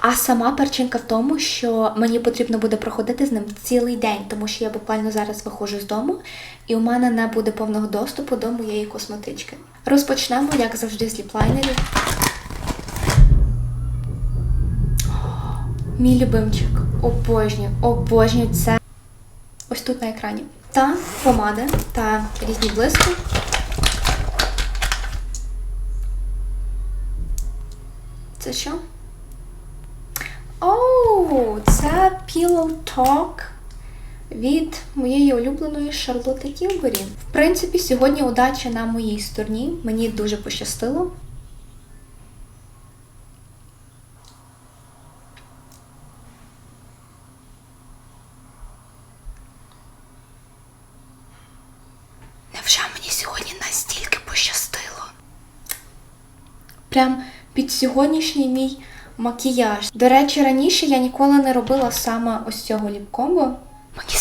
А сама перчинка в тому, що мені потрібно буде проходити з ним цілий день, тому що я буквально зараз виходжу з дому, і у мене не буде повного доступу до моєї косметички. Розпочнемо, як завжди, з ліплайнерів. Мій любимчик. Обожнюю, обожнюю це. Ось тут на екрані. Та помади, та різні блиски. Це що? Оу, це Pillow Talk від моєї улюбленої Шарлотти Тілбері. В принципі, сьогодні удача на моїй стороні. Мені дуже пощастило. Невже мені сьогодні настільки пощастило? Прям під сьогоднішній мій макіяж. До речі, раніше я ніколи не робила саме ось цього ліпкомбо. Мені